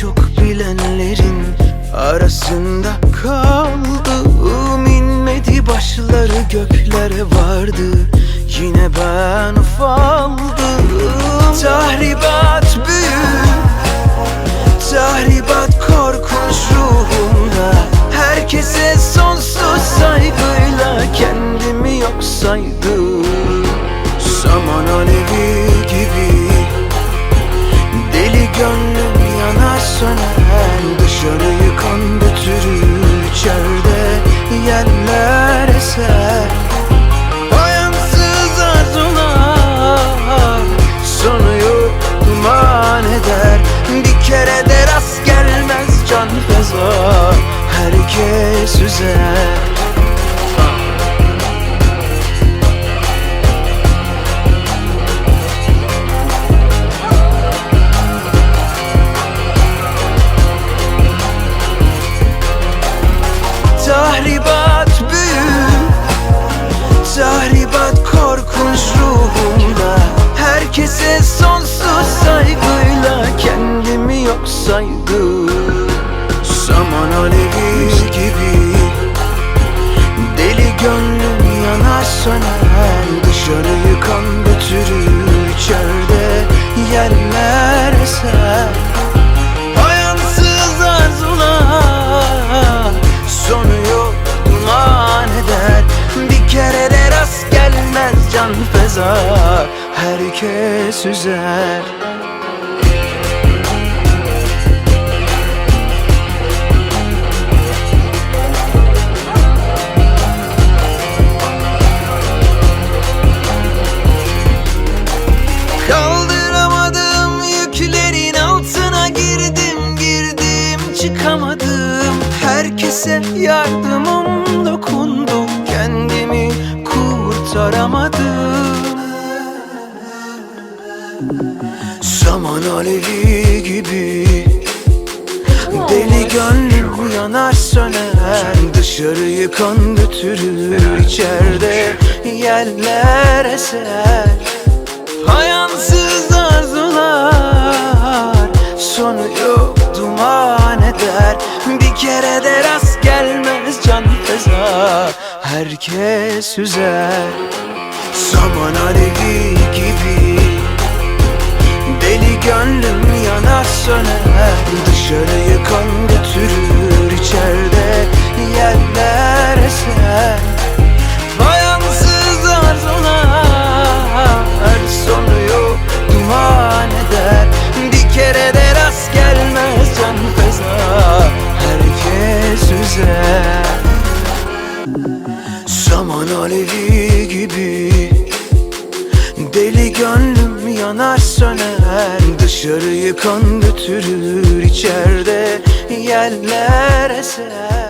çok bilenlerin arasında kaldım inmedi başları göklere vardı. Yine ben ufaldım. Tahribat feza Herkes üzer söner Dışarıyı kan götürür içeride Yerler eser Ayansız arzular Sonu yok duman eder. Bir kere de rast gelmez can feza Herkes üzer Herkese yardımım dokundu kendimi kurtaramadım. Saman alevi gibi Deli gönlüm yanar söner. Dışarıyı kan götürür içeride yerler eser. Hayansız Herkes üzer. Saman alevi gibi Deli gönlüm yanar söner. Dışarıyı kan götürür içeride yerler eser. Bayansız arzular Sonu yok duman eder. Bir kere de rast gelmez can feza Herkes üzer Saman alevi gibi. Deli gönlüm yanar söner Dışarıyı kan götürür içeride yerler eser